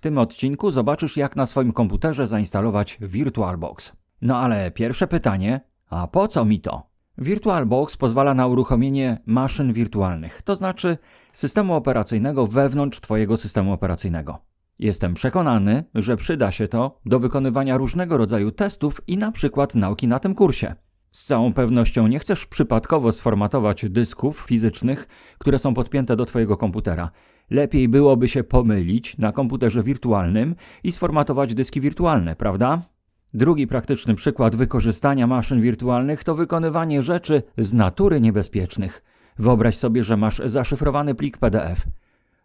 W tym odcinku zobaczysz, jak na swoim komputerze zainstalować VirtualBox. No ale pierwsze pytanie, a po co mi to? VirtualBox pozwala na uruchomienie maszyn wirtualnych, to znaczy systemu operacyjnego wewnątrz Twojego systemu operacyjnego. Jestem przekonany, że przyda się to do wykonywania różnego rodzaju testów i na przykład nauki na tym kursie. Z całą pewnością nie chcesz przypadkowo sformatować dysków fizycznych, które są podpięte do Twojego komputera. Lepiej byłoby się pomylić na komputerze wirtualnym i sformatować dyski wirtualne, prawda? Drugi praktyczny przykład wykorzystania maszyn wirtualnych to wykonywanie rzeczy z natury niebezpiecznych. Wyobraź sobie, że masz zaszyfrowany plik PDF.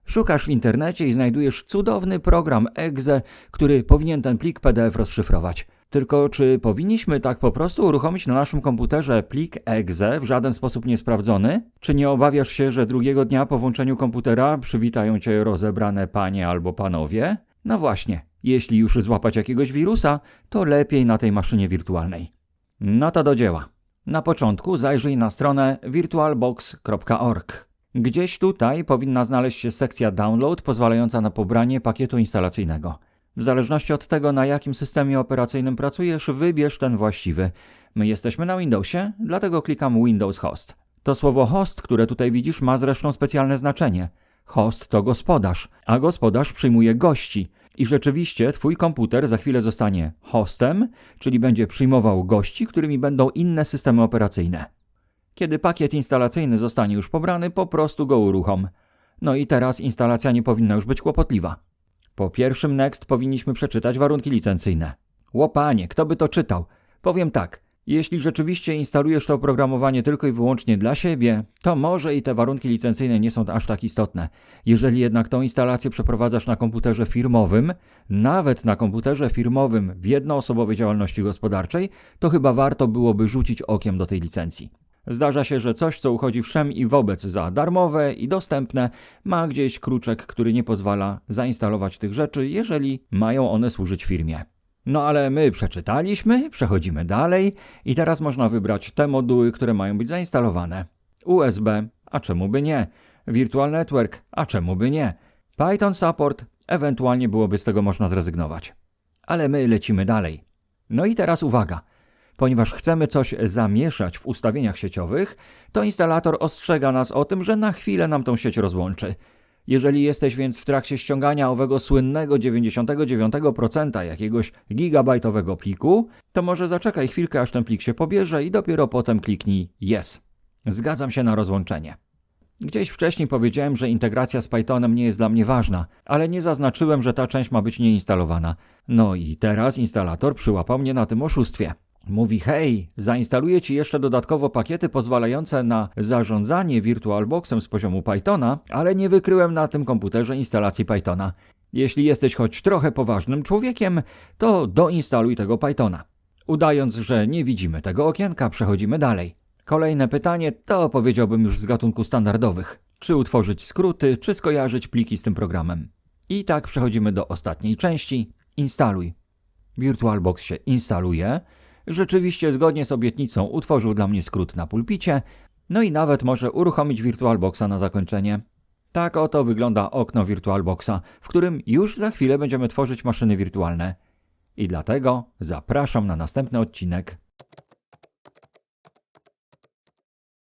Szukasz w internecie i znajdujesz cudowny program EXE, który powinien ten plik PDF rozszyfrować. Tylko czy powinniśmy tak po prostu uruchomić na naszym komputerze plik EXE w żaden sposób niesprawdzony? Czy nie obawiasz się, że drugiego dnia po włączeniu komputera przywitają cię rozebrane panie albo panowie? No właśnie, jeśli już złapać jakiegoś wirusa, to lepiej na tej maszynie wirtualnej. No to do dzieła. Na początku zajrzyj na stronę virtualbox.org. Gdzieś tutaj powinna znaleźć się sekcja download pozwalająca na pobranie pakietu instalacyjnego. W zależności od tego, na jakim systemie operacyjnym pracujesz, wybierz ten właściwy. My jesteśmy na Windowsie, dlatego klikam Windows Host. To słowo host, które tutaj widzisz, ma zresztą specjalne znaczenie. Host to gospodarz, a gospodarz przyjmuje gości. I rzeczywiście twój komputer za chwilę zostanie hostem, czyli będzie przyjmował gości, którymi będą inne systemy operacyjne. Kiedy pakiet instalacyjny zostanie już pobrany, po prostu go uruchom. No i teraz instalacja nie powinna już być kłopotliwa. Po pierwszym next powinniśmy przeczytać warunki licencyjne. Łopanie, kto by to czytał? Powiem tak. Jeśli rzeczywiście instalujesz to oprogramowanie tylko i wyłącznie dla siebie, to może i te warunki licencyjne nie są aż tak istotne. Jeżeli jednak tą instalację przeprowadzasz na komputerze firmowym, nawet na komputerze firmowym w jednoosobowej działalności gospodarczej, to chyba warto byłoby rzucić okiem do tej licencji. Zdarza się, że coś, co uchodzi wszem i wobec za darmowe i dostępne, ma gdzieś kruczek, który nie pozwala zainstalować tych rzeczy, jeżeli mają one służyć firmie. No ale my przeczytaliśmy, przechodzimy dalej i teraz można wybrać te moduły, które mają być zainstalowane. USB, a czemu by nie? Virtual Network, a czemu by nie? Python Support, ewentualnie byłoby z tego można zrezygnować. Ale my lecimy dalej. No i teraz uwaga. Ponieważ chcemy coś zamieszać w ustawieniach sieciowych, to instalator ostrzega nas o tym, że na chwilę nam tą sieć rozłączy. Jeżeli jesteś więc w trakcie ściągania owego słynnego 99% jakiegoś gigabajtowego pliku, to może zaczekaj chwilkę, aż ten plik się pobierze i dopiero potem kliknij Yes. Zgadzam się na rozłączenie. Gdzieś wcześniej powiedziałem, że integracja z Pythonem nie jest dla mnie ważna, ale nie zaznaczyłem, że ta część ma być nieinstalowana. No i teraz instalator przyłapał mnie na tym oszustwie. Mówi, hej, zainstaluję Ci jeszcze dodatkowo pakiety pozwalające na zarządzanie VirtualBoxem z poziomu Pythona, ale nie wykryłem na tym komputerze instalacji Pythona. Jeśli jesteś choć trochę poważnym człowiekiem, to doinstaluj tego Pythona. Udając, że nie widzimy tego okienka, przechodzimy dalej. Kolejne pytanie to powiedziałbym już z gatunku standardowych. Czy utworzyć skróty, czy skojarzyć pliki z tym programem. I tak przechodzimy do ostatniej części. Instaluj. VirtualBox się instaluje. Rzeczywiście, zgodnie z obietnicą, utworzył dla mnie skrót na pulpicie, no i nawet może uruchomić VirtualBoxa na zakończenie. Tak oto wygląda okno VirtualBoxa, w którym już za chwilę będziemy tworzyć maszyny wirtualne. I dlatego zapraszam na następny odcinek